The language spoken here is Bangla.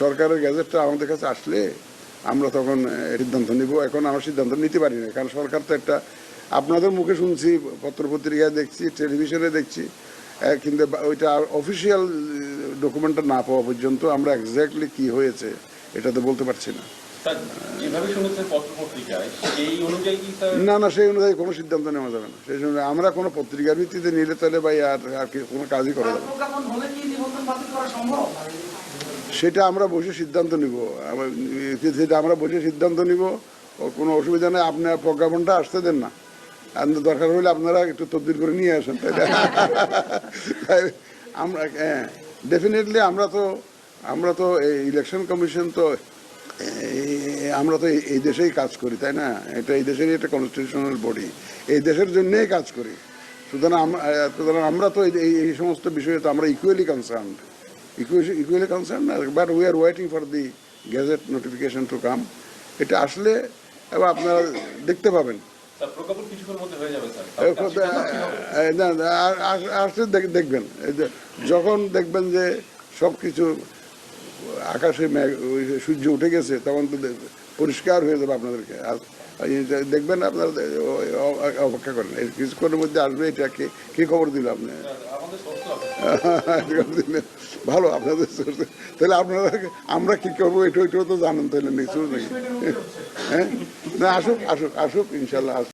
সরকারের গ্যাজেটটা আমাদের কাছে আসলে আমরা তখন সিদ্ধান্ত নিব। এখন আমরা সিদ্ধান্ত নিতে পারি না কারণ সরকার তো একটা আপনাদের মুখে শুনছি পত্রপত্রিকায় দেখছি টেলিভিশনে দেখছি কিন্তু ওইটা অফিসিয়াল ডকুমেন্টটা না পাওয়া পর্যন্ত আমরা এক্স্যাক্টলি কি হয়েছে এটা তো বলতে পারছি না। না না সেই অনুযায়ী কোনো সিদ্ধান্ত নেওয়া যাবে না। সেই জন্য আমরা কোনো পত্রিকার ভিত্তিতে নিলে তাহলে ভাই আর আর কি কোনো কাজই করা যাবে সেটা আমরা বসে সিদ্ধান্ত নিব। সেটা আমরা বসে সিদ্ধান্ত নিব কোনো অসুবিধা নেই আপনার প্রজ্ঞাপনটা আসতে দেন না। আপনার দরকার হলে আপনারা একটু তদবির করে নিয়ে আসেন, তাই? আমরা হ্যাঁ ডেফিনেটলি আমরা তো আমরা তো এই ইলেকশন কমিশন তো আমরা তো এই- দেশেই কাজ করি, তাই না? এটা এই দেশেরই একটা কনস্টিটিউশনাল বডি এই দেশের জন্যেই কাজ করি। সুতরাং আমরা তো এই সমস্ত বিষয়ে তো আমরা equally concern equally concern but we are waiting for the gazette notification to come এটা আসলে এবার আপনারা দেখতে পাবেন। আসলে দেখবেন। এই যে যখন দেখবেন যে সব কিছু আকাশে সূর্য উঠে গেছে তখন তো পরিষ্কার হয়ে যাবে আপনাদেরকে। আর দেখবেন আপনারা অপেক্ষা করেন। কিছুক্ষণের মধ্যে আসবে, এটাকে কি খবর দিল আপনি? ভালো, আপনাদের তাহলে আপনারা, আমরা কি করব? এটা ওইটাও তো জানেন, তাহলে নিশ্চয় নাকি হ্যাঁ? না, আসুক আসুক আসুক, ইনশাল্লাহ আসুক।